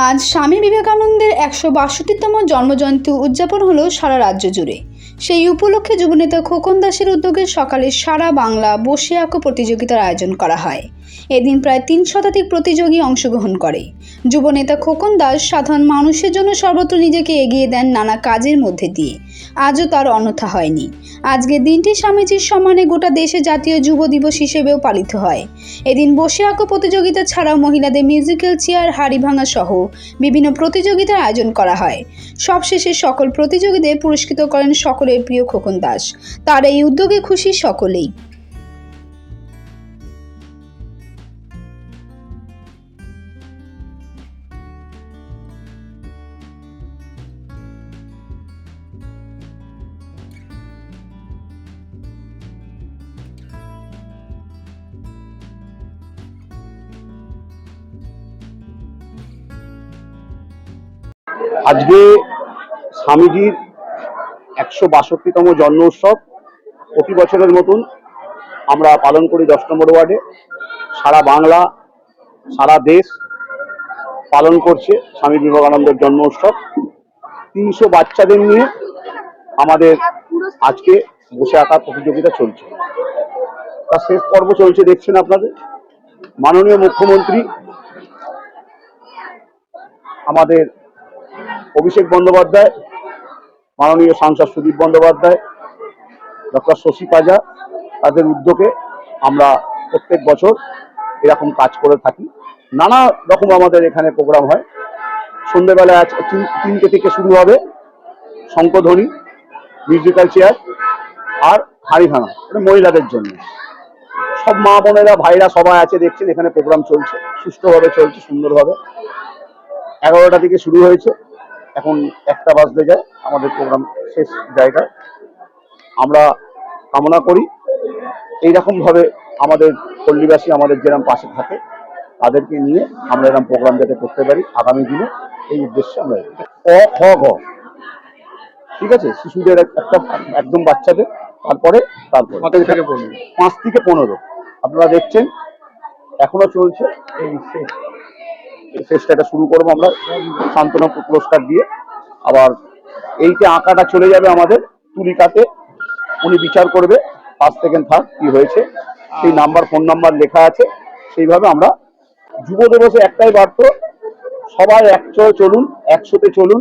আজ স্বামী বিবেকানন্দের একশো বাষট্টিতম জন্মজয়ন্তী উদযাপন হলো সারা রাজ্য জুড়ে। সেই উপলক্ষে যুবনেতা খোকন দাসের উদ্যোগে সকালে সারা বাংলা বসে আঁকো প্রতিযোগিতার আয়োজন করা হয়। এদিন প্রায় তিন শতাধিক প্রতিযোগী অংশগ্রহণ করে। যুবনেতা খোকন দাস সাধারণ মানুষের জন্য সর্বত্র নিজেকে এগিয়ে দেন নানা কাজের মধ্যে দিয়ে। আজও তার অন্যথা হয়নি। আজকের দিনটি স্বামীজির সম্মানে গোটা দেশে জাতীয় যুব দিবস হিসেবেও পালিত হয়। এদিন বসে আঁকো প্রতিযোগিতা ছাড়াও মহিলাদের মিউজিক্যাল চেয়ার, হাড়ি ভাঙা সহ বিভিন্ন প্রতিযোগিতার আয়োজন করা হয়। সবশেষে সকল প্রতিযোগীদের পুরস্কৃত করেন সকলের প্রিয় খোকন দাস। তার এই উদ্যোগে খুশি সকলেই। আজকে স্বামীজির একশো বাষট্টিতম জন্ম উৎসব প্রতি বছরের মতন আমরা পালন করি দশ নম্বর ওয়ার্ডে। সারা বাংলা, সারা দেশ পালন করছে স্বামী বিবেকানন্দের জন্ম উৎসব। তিনশো বাচ্চাদের নিয়ে আমাদের আজকে বসে আঁকার প্রতিযোগিতা চলছে। তার শেষ পর্ব চলছে, দেখছেন আপনাদের। মাননীয় মুখ্যমন্ত্রী, আমাদের অভিষেক বন্দ্যোপাধ্যায় মাননীয় সাংসদ সুদীপ বন্দ্যোপাধ্যায়, ডক্টর শশী পাজা তাদের উদ্যোগে আমরা প্রত্যেক বছর এরকম কাজ করে থাকি। নানা রকম আমাদের এখানে প্রোগ্রাম হয়। সন্ধ্যেবেলায় আজ তিন- তিনটে থেকে শুরু হবে শঙ্কধ্বনি মিউজিক্যাল চেয়ার আর হাড়ি ভাঙা এটা মহিলাদের জন্য। সব মা বোনেরা, ভাইরা সবাই আছে, দেখছেন এখানে প্রোগ্রাম চলছে, সুষ্ঠুভাবে চলছে, সুন্দরভাবে। এগারোটা থেকে শুরু হয়েছে। এখন একটা বাজতে যায় আমাদের প্রোগ্রাম শেষ জায়গায়। আমরা কামনা করি এইরকম ভাবে আমাদের পল্লীবাসী আমাদের যেরকম পাশে থাকে তাদেরকে নিয়ে আমরা এরকম প্রোগ্রাম যাতে করতে পারি আগামী দিনে এই উদ্দেশ্যে আমরা অ খ গ ঠিক আছে? শিশুদের এক- একটা একদম বাচ্চাদের তারপরে তারপরে। থেকে পাঁচ থেকে পনেরো। আপনারা দেখছেন এখনও চলছে। এই শেষটা শুরু করব আমরা, সান্ত্বনা পুরস্কার দিয়ে। আবার এইটা আঁকাটা চলে যাবে আমাদের তুলিকাতে, উনি বিচার করবে, ফার্স্ট, সেকেন্ড, থার্ড কি হয়েছে। সেই নাম্বার, ফোন নাম্বার লেখা আছে, সেইভাবে আমরা যুব দিবসে একটাই বার্তা, সবাই একচয় চলুন একশোতে চলুন,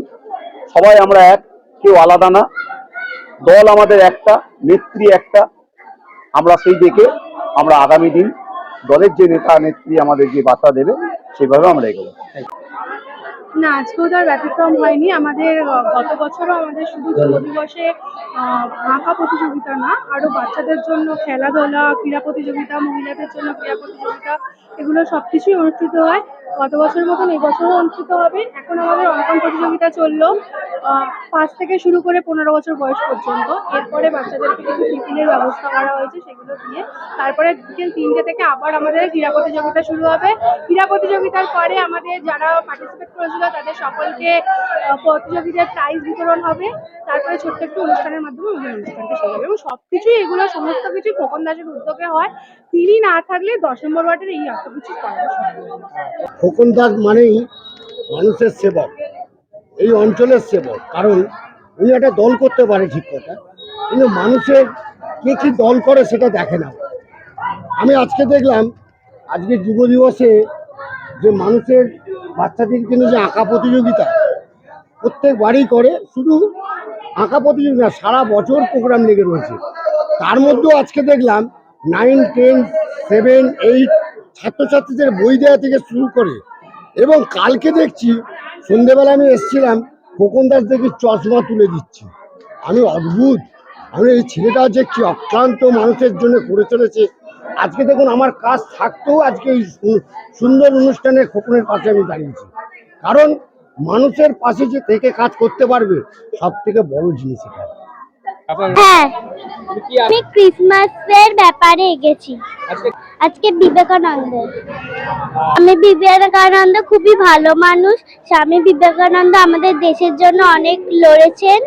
সবাই আমরা এক, কেউ আলাদা না, দল আমাদের একটা, নেত্রী একটা, আমরা সেই দেখে আমরা আগামী দিন দলের যে নেতা নেত্রী আমাদের যে বার্তা দেবে, সেভাবে আমরা এগোবো। না, আজকেও তার ব্যতিক্রম হয়নি। আমাদের গত বছরও আমাদের শুধু যুব দিবসে আঁকা প্রতিযোগিতা না আরও বাচ্চাদের জন্য খেলাধুলা, ক্রীড়া প্রতিযোগিতা, মহিলাদের জন্য ক্রীড়া প্রতিযোগিতা, এগুলো সব কিছুই অনুষ্ঠিত হয়। গত বছরের মতন এবছরও অনুষ্ঠিত হবে। এখন আমাদের অঙ্কন প্রতিযোগিতা চলল পাঁচ থেকে শুরু করে পনেরো বছর বয়স পর্যন্ত। এরপরে বাচ্চাদেরকে কিছু টিফিনের ব্যবস্থা করা হয়েছে সেগুলো দিয়ে। তারপরে বিকেল তিনটে থেকে আবার আমাদের ক্রীড়া প্রতিযোগিতা শুরু হবে। ক্রীড়া প্রতিযোগিতার পরে আমাদের যারা পার্টিসিপেট করেছিল, তাদের সকলকে প্রতিযোগিতার প্রাইজ বিতরণ হবে। তারপরে ছোট্ট একটু অনুষ্ঠানের মাধ্যমে আমাদের অনুষ্ঠানটা শেষ হবে। এবং সব কিছুই এগুলো, সমস্ত কিছু খোকন দাসের উদ্যোগে হয়। তিনি না থাকলে দশ নম্বর ওয়ার্ডের এই এত কিছু করা। খোকন দাস মানেই মানুষের সেবক, এই অঞ্চলের সেবক। কারণ উনি একটা দল করতে পারে ঠিক কথা, কিন্তু মানুষের কে কী দল করে সেটা দেখে না। আমি আজকে দেখলাম, আজকে যুব দিবসে যে মানুষের বাচ্চাদের জন্য যে আঁকা প্রতিযোগিতা, প্রত্যেক বাড়ি করে, শুধু আঁকা প্রতিযোগিতা সারা বছর প্রোগ্রাম লেগে রয়েছে। তার মধ্যেও আজকে দেখলাম নাইন টেন সেভেন এইট ছাত্রছাত্রীদের বই দেওয়া থেকে শুরু করে এবং কালকে দেখছি সন্ধেবেলা আমি এসেছিলাম খোকন দাস দেখি চশমা তুলে দিচ্ছি। আমি অদ্ভুত। আমি এই ছেলেটা যে কি অক্লান্ত মানুষের জন্য করে চলেছে। আজকে দেখুন আমার কাজ থাকতেও আজকে এই সু- সুন্দর অনুষ্ঠানে খোকনের পাশে আমি দাঁড়িয়েছি। কারণ মানুষের পাশে যে থেকে কাজ করতে পারবে সব থেকে বড় জিনিস এটা। হ্যাঁ। আমি ক্রিসমাসের ব্যাপারে এগেছি। আজকে বিবেকানন্দ। আমি বিবেকানন্দ খুবই ভালো মানুষ। স্বামী বিবেকানন্দ আমাদের দেশের জন্য অনেক লড়েছেন।